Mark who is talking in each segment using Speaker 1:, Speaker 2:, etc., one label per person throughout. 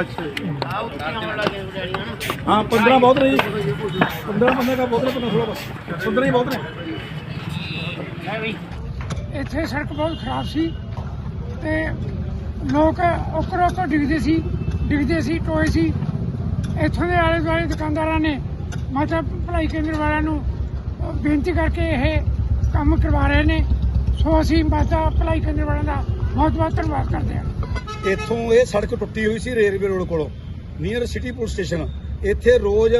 Speaker 1: ਅੱਛਾ ਜੀ ਹਾਂ 15 ਬਹੁਤ ਨੇ ਜੀ। 15 ਬੰਦੇ ਦਾ ਬਹੁਤ ਨੇ 15 16 ਬਸ 15 ਹੀ ਬਹੁਤ
Speaker 2: ਇੱਥੇ ਸੜਕ ਬਹੁਤ ਖਰਾਬ ਸੀ ਤੇ ਲੋਕ ਉੱਕਰ ਉੱਕਰ ਡਿੱਗਦੇ ਸੀ ਡਿੱਗਦੇ ਸੀ ਟੋਏ ਸੀ। ਇੱਥੋਂ ਦੇ ਆਲੇ ਦੁਆਲੇ ਦੁਕਾਨਦਾਰਾਂ ਨੇ ਮਾਤਾ ਭਲਾਈ ਕੇਂਦਰ ਵਾਲਿਆਂ ਨੂੰ ਅਹ, ਬੇਨਤੀ ਕਰਕੇ ਇਹ ਕੰਮ ਕਰਵਾ ਰਹੇ ਨੇ। ਸੋ ਅਸੀਂ ਮਾਤਾ ਭਲਾਈ ਕੇਂਦਰ ਵਾਲਿਆਂ ਦਾ ਬਹੁਤ ਬਹੁਤ ਧੰਨਵਾਦ ਕਰਦੇ ਹਾਂ
Speaker 1: ਇੱਥੋਂ ਇਹ ਸੜਕ ਟੁੱਟੀ ਹੋਈ ਸੀ ਰੇਲਵੇ ਰੋਡ ਕੋਲੋਂ ਨੀਅਰ ਸਿਟੀ ਪੁਲਿਸ ਸਟੇਸ਼ਨ ਇੱਥੇ ਰੋਜ਼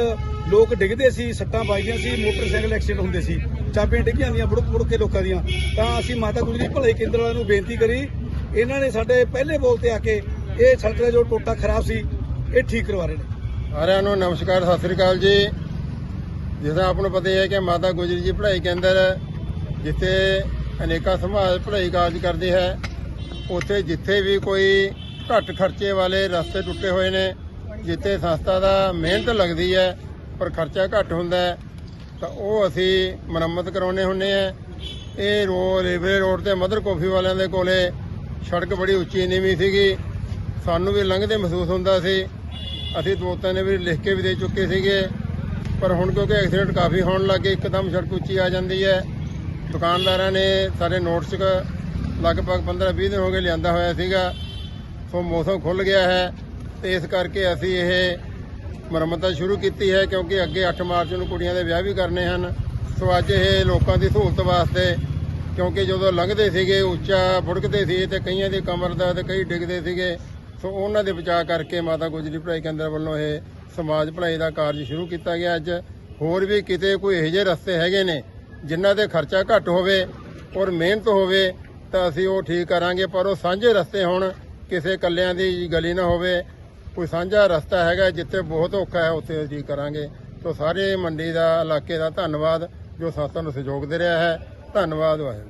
Speaker 1: ਲੋਕ ਡਿੱਗਦੇ ਸੀ ਸੱਟਾਂ ਵੱਜਦੀਆਂ ਸੀ ਮੋਟਰਸਾਈਕਲ ਐਕਸੀਡੈਂਟ ਹੁੰਦੇ ਸੀ। ਚਾਬੀਆਂ ਡਿੱਗੀਆਂ ਦੀਆਂ ਬੁੜਕ ਬੁੜਕ ਕੇ ਲੋਕਾਂ ਦੀਆਂ। ਤਾਂ ਅਸੀਂ ਮਾਤਾ ਗੁਜਰੀ ਭਲਾਈ ਕੇਂਦਰ ਵਾਲਿਆਂ ਨੂੰ ਬੇਨਤੀ ਕਰੀ ਇਹਨਾਂ ਨੇ ਸਾਡੇ ਪਹਿਲੇ ਬੋਲ ਤੇ ਆ ਕੇ ਇਹ ਸੜਕ ਦਾ ਜੋ ਟੋਟਾ ਖਰਾਬ ਸੀ ਇਹ ਠੀਕ ਕਰਵਾ ਰਹੇ ਨੇ।
Speaker 3: ਸਾਰਿਆਂ ਨੂੰ ਨਮਸਕਾਰ ਸਤਿ ਸ੍ਰੀ ਅਕਾਲ ਜੀ। ਜਿਵੇਂ ਆਪ ਨੂੰ ਪਤਾ ਹੀ ਹੈ ਕਿ ਮਾਤਾ ਗੁਜਰੀ ਜੀ ਪੜ੍ਹਾਈ ਕੇਂਦਰ ਜਿੱਥੇ ਅਨੇਕਾਂ ਸਮਾਜ ਪੜ੍ਹਾਈ ਕਾਰਜ ਕਰਦੇ ਹੈ ਉੱਥੇ ਜਿੱਥੇ ਵੀ ਕੋਈ ਘੱਟ ਖਰਚੇ ਵਾਲੇ ਰਸਤੇ ਟੁੱਟੇ ਹੋਏ ਨੇ, ਜਿੱਥੇ ਸੰਸਥਾ ਦਾ ਮਿਹਨਤ ਲੱਗਦੀ ਹੈ, ਪਰ ਖਰਚਾ ਘੱਟ ਹੁੰਦਾ ਹੈ, ਤਾਂ ਉਹ ਅਸੀਂ ਮੁਰੰਮਤ ਕਰਾਉਣੇ ਹੁੰਨੇ ਆ ਇਹ ਰੋ, ਰੇਲਵੇ ਰੋਡ ਤੇ ਮਦਰ ਕਾਫੀ ਵਾਲਿਆਂ ਦੇ ਕੋਲੇ ਸੜਕ ਬੜੀ ਉੱਚੀ ਨੀਵੀਂ ਸੀਗੀ। ਸਾਨੂੰ ਵੀ ਲੰਘਦੇ ਮਹਿਸੂਸ ਹੁੰਦਾ ਸੀ। ਅਸੀਂ ਦੋ ਨੇ ਵੀ ਲਿਖ ਕੇ ਵੀ ਦੇ ਚੁੱਕੇ ਸੀਗੇ। ਪਰ ਹੁਣ ਕਿਉਂਕਿ ਐਕਸੀਡੈਂਟ ਕਾਫੀ ਹੋਣ ਲੱਗੇ ਇੱਕਦਮ ਸੜਕ ਉੱਚੀ ਆ ਜਾਂਦੀ ਹੈ। ਦੁਕਾਨਦਾਰਾਂ ਨੇ ਸਾਰੇ ਨੋਟਸ ਲਗਭਗ 15-20 ਦਿਨ ਹੋ ਗਏ ਲਿਆਂਦਾ ਹੋਇਆ ਸੀਗਾ। ਸੋ ਮੌਸਮ ਖੁੱਲ ਗਿਆ ਹੈ ਤੇ ਇਸ ਕਰਕੇ ਅਸੀਂ ਇਹ ਮੁਰੰਮਤਾਂ ਸ਼ੁਰੂ ਕੀਤੀ ਹੈ ਕਿਉਂਕਿ ਅੱਗੇ 8 ਮਾਰਚ ਨੂੰ ਕੁੜੀਆਂ ਦੇ ਵਿਆਹ ਵੀ ਕਰਨੇ ਹਨ। ਸੋ ਅੱਜ ਇਹ ਲੋਕਾਂ ਦੀ ਸਹੂਲਤ ਵਾਸਤੇ ਕਿਉਂਕਿ ਜਦੋਂ ਲੰਘਦੇ ਸੀਗੇ, ਉੱਚਾ ਫੁੜਕਦੇ ਸੀ ਤੇ ਕਈਆਂ ਦੀ ਕਮਰ ਦਾ ਤੇ ਕਈ ਡਿੱਗਦੇ ਸੀਗੇ। ਸੋ ਉਹਨਾਂ ਦੇ ਬਚਾਅ ਕਰਕੇ ਮਾਤਾ ਗੁਜਰੀ ਭਲਾਈ ਕੇਂਦਰ ਵੱਲੋਂ ਇਹ ਸਮਾਜ ਭਲਾਈ ਦਾ ਕਾਰਜ ਸ਼ੁਰੂ ਕੀਤਾ ਗਿਆ ਅੱਜ। ਹੋਰ ਵੀ ਕਿਤੇ ਕੋਈ ਇਹੋ ਜਿਹੇ ਰਸਤੇ ਹੈਗੇ ਨੇ ਜਿਨ੍ਹਾਂ ਤੇ ਖਰਚਾ ਘੱਟ ਹੋਵੇ ਔਰ ਮਿਹਨਤ ਹੋਵੇ ਤਾਂ ਅਸੀਂ ਉਹ ਠੀਕ ਕਰਾਂਗੇ, ਪਰ ਉਹ ਸਾਂਝੇ ਰਸਤੇ ਹੋਣ, ਕਿਸੇ ਕੱਲਿਆਂ ਦੀ ਗਲੀ ਨਾ ਹੋਵੇ। ਕੋਈ ਸਾਂਝਾ ਰਸਤਾ ਹੈਗਾ, ਜਿੱਥੇ ਬਹੁਤ ਔਖਾ ਹੈ, ਉੱਥੇ ਠੀਕ ਕਰਾਂਗੇ। ਸੋ ਸਾਰੇ ਮੰਡੀ ਦਾ, ਇਲਾਕੇ ਦਾ ਧੰਨਵਾਦ, ਜੋ ਸੰਸਥਾ ਨੂੰ ਸਹਿਯੋਗ ਦੇ ਰਿਹਾ ਹੈ। ਧੰਨਵਾਦ ਵਾਹਿਗੁਰੂ।